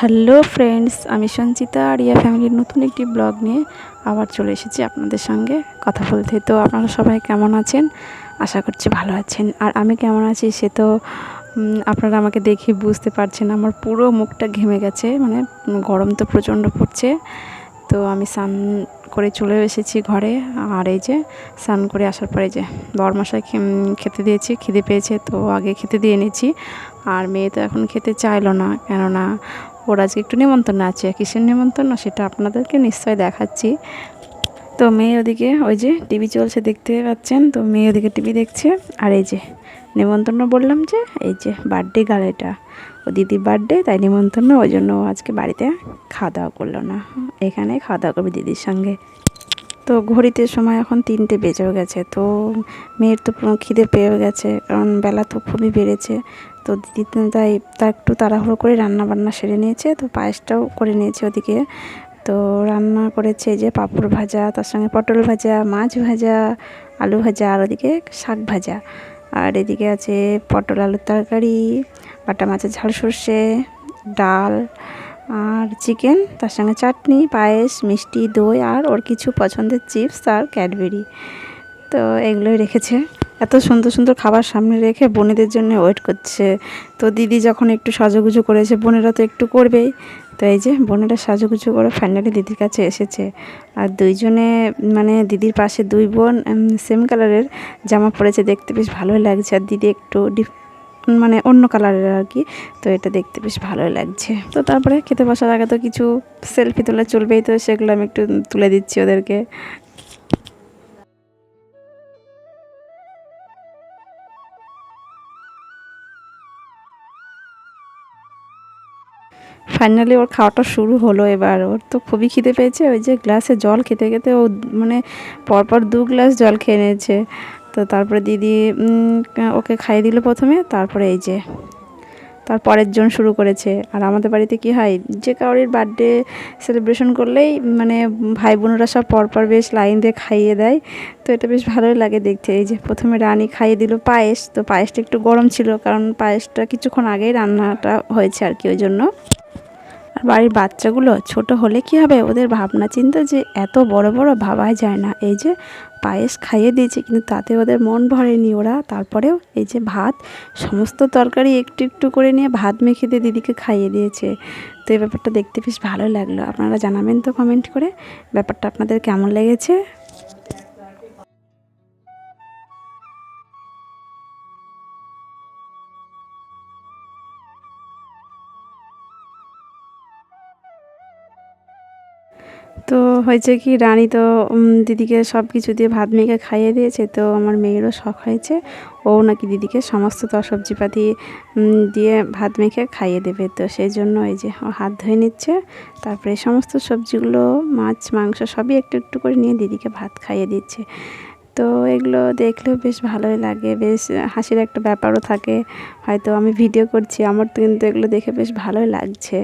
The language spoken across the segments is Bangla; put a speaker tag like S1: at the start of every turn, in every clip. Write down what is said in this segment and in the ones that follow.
S1: হ্যালো ফ্রেন্ডস, আমি সঞ্চিতা আরিয়া ফ্যামিলির নতুন একটি ব্লগ নিয়ে আবার চলে এসেছি আপনাদের সঙ্গে কথা বলতে। তো আপনারা সবাই কেমন আছেন? আশা করছি ভালো আছেন। আর আমি কেমন আছি সে তো আপনারা আমাকে দেখে বুঝতে পারছেন, আমার পুরো মুখটা ঘেমে গেছে মানে গরম তো প্রচণ্ড পড়ছে। তো আমি স্নান করে চলে এসেছি ঘরে, আর এই যে, স্নান করে আসার পরে যে বরমশাই খেতে দিয়েছি, খিদে পেয়েছে, তো আগে খেতে দিয়ে নিয়েছি আর মেয়ে তো এখন খেতে চাইলো না, কেননা ওর আজকে একটু নিমন্ত্রণ আছে। কিসের নিমন্ত্রণ? সেটা আপনাদেরকে নিশ্চয়ই দেখাচ্ছি। তো মেয়ে ওদিকে, ওই যে টিভি চলছে দেখতে পাচ্ছেন? তো মেয়ে ওদিকে টিভি দেখছে। আর এই যে, নিমন্ত্রণ বললাম যে, এই যে বার্থডে গাল এটা। ও দিদির বার্থডে তাই নিমন্ত্রণ, ওই জন্য আজকে বাড়িতে খাওয়া দাওয়া করল না। এখানে খাওয়া দাওয়া করবে দিদির সঙ্গে। তো ঘড়িতে সময় এখন তিনটে বেজেও গেছে, তো মেয়ের তো খিদে পেয়েও গেছে, কারণ বেলা তো খুবই বেড়েছে। তো দিদি তাই তা একটু তাড়াহুড়ো করে রান্না বান্না সেরে নিয়েছে, তো পায়েসটাও করে নিয়েছে ওদিকে। তো রান্না করেছে যে পাঁপড় ভাজা, তার সঙ্গে পটল ভাজা, মাছ ভাজা, আলু ভাজা, আর ওদিকে শাক ভাজা। আর এদিকে আছে পটল আলুর তরকারি, বাটা মাছের ঝাল সর্ষে, ডাল আর চিকেন, তার সঙ্গে চাটনি, পায়েস, মিষ্টি, দই আর ওর কিছু পছন্দের চিপস আর ক্যাডবেরি। তো এগুলোই রেখেছে। এত সুন্দর সুন্দর খাবার সামনে রেখে বোনেদের জন্য ওয়েট করছে। তো দিদি যখন একটু সাজুগুজু করেছে, বোনেরা তো একটু করবেই। তো এই যে বোনেরা সাজুগুজু করে ফাইনালি দিদির কাছে এসেছে। আর দুইজনে মানে দিদির পাশে দুই বোন সেম কালারের জামা পরেছে। দেখতে বেশ ভালোই লাগছে। আর দিদি একটু ডিফ মানে অন্য কালারের আর কি তো এটা দেখতে বেশ ভালোই লাগছে। তো তারপরে খেতে বসার আগে তো কিছু সেলফি তোলা চলবেই, তো সেগুলো আমি একটু তুলে দিচ্ছি ওদেরকে। ফাইনালি ওর খাওয়াটা শুরু হলো এবার। ওর তো খুবই খিদে পেয়েছে, ওই যে গ্লাসে জল খেতে খেতে ও মানে পরপর দু গ্লাস জল খেয়ে নিয়েছে। তো তারপরে দিদি ওকে খাইয়ে দিল প্রথমে, তারপরে এই যে, তার পরের জন শুরু করেছে। আর আমাদের বাড়িতে কি হয়, যে কারোর বার্থডে সেলিব্রেশন করলেই মানে ভাই বোনেরা সব পরপর বেশ লাইন দিয়ে খাইয়ে দেয়। তো এটা বেশ ভালোই লাগে দেখতে। এই যে প্রথমে রানী খাইয়ে দিল পায়েস, তো পায়েসটা একটু গরম ছিল, কারণ পায়েসটা কিছুক্ষণ আগেই রান্নাটা হয়েছে আর কি ওই জন্য। আর বাড়ির বাচ্চাগুলো ছোট হলে কি হবে? ওদের ভাবনা চিন্তা যে এত বড় বড় ভাবাই যায় না। এই যে পায়েস খাইয়ে দিয়েছে, কিন্তু তাতে ওদের মন ভরেনি ওরা। তারপরেও এই যে ভাত, সমস্ত তরকারি একটু একটু করে নিয়ে ভাত মেখে দিয়ে দিদিকে খাইয়ে দিয়েছে। তো এই ব্যাপারটা দেখতে বেশ ভালো লাগল। আপনারা জানাবেন তো কমেন্ট করে ব্যাপারটা আপনাদের কেমন লেগেছে? তো হয়েছে কি, রানী তো দিদিকে সব কিছু দিয়ে ভাত মেখে খাইয়ে দিয়েছে, তো আমার মেয়েরও শখ হয়েছে। ও নাকি দিদিকে সমস্ত তো সবজিপাতি দিয়ে ভাত মেখে খাইয়ে দেবে, তো সেই জন্য এই যে ও হাত ধুয়ে নিচ্ছে। তারপরে সমস্ত সবজিগুলো, মাছ, মাংস সবই একটু একটু করে নিয়ে দিদিকে ভাত খাইয়ে দিচ্ছে। তো এগুলো দেখলেও বেশ ভালোই লাগে, বেশ হাসির একটা ব্যাপারও থাকে। হয়তো আমি ভিডিও করছি, আমার তো কিন্তু এগুলো দেখে বেশ ভালোই লাগছে।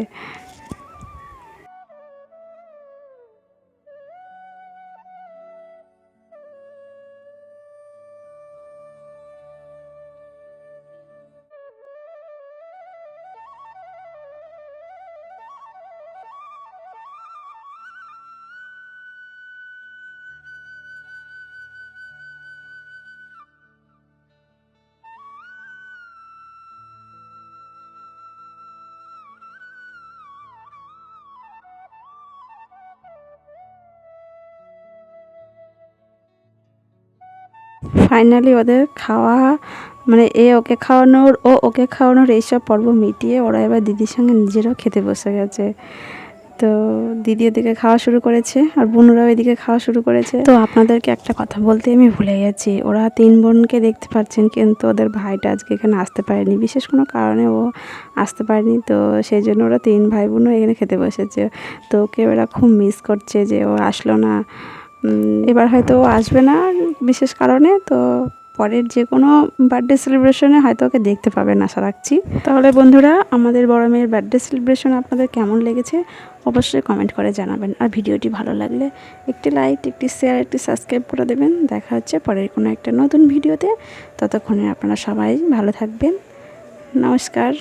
S1: ফাইনালি ওদের খাওয়া মানে এ ওকে খাওয়ানোর, ও ওকে খাওয়ানোর এইসব পর্ব মিটিয়ে ওরা এবার দিদির সঙ্গে নিজেরাও খেতে বসে গেছে। তো দিদি ওদিকে খাওয়া শুরু করেছে আর বোনরাও এদিকে খাওয়া শুরু করেছে। তো আপনাদেরকে একটা কথা বলতে আমি ভুলে গেছি। ওরা তিন বোনকে দেখতে পাচ্ছেন কিন্তু ওদের ভাইটা আজকে এখানে আসতে পারেনি। বিশেষ কোনো কারণে ও আসতে পারেনি। তো সেই জন্য ওরা তিন ভাই বোনও এখানে খেতে বসেছে। তো ওকে ওরা খুব মিস করছে যে ও আসলো না। এবার হয়তো আসবে না বিশেষ কারণে, তো পরের যে কোনো বার্থডে সেলিব্রেশনে হয়তো ওকে দেখতে পাবেন, আশা রাখছি। তাহলে বন্ধুরা, আমাদের বড় মেয়ের বার্থডে সেলিব্রেশন আপনাদের কেমন লেগেছে অবশ্যই কমেন্ট করে জানাবেন। আর ভিডিওটি ভালো লাগলে একটি লাইক একটি শেয়ার একটি সাবস্ক্রাইব করে দেবেন। দেখা হচ্ছে পরের কোনো একটা নতুন ভিডিওতে। ততক্ষণে আপনারা সবাই ভালো থাকবেন। নমস্কার।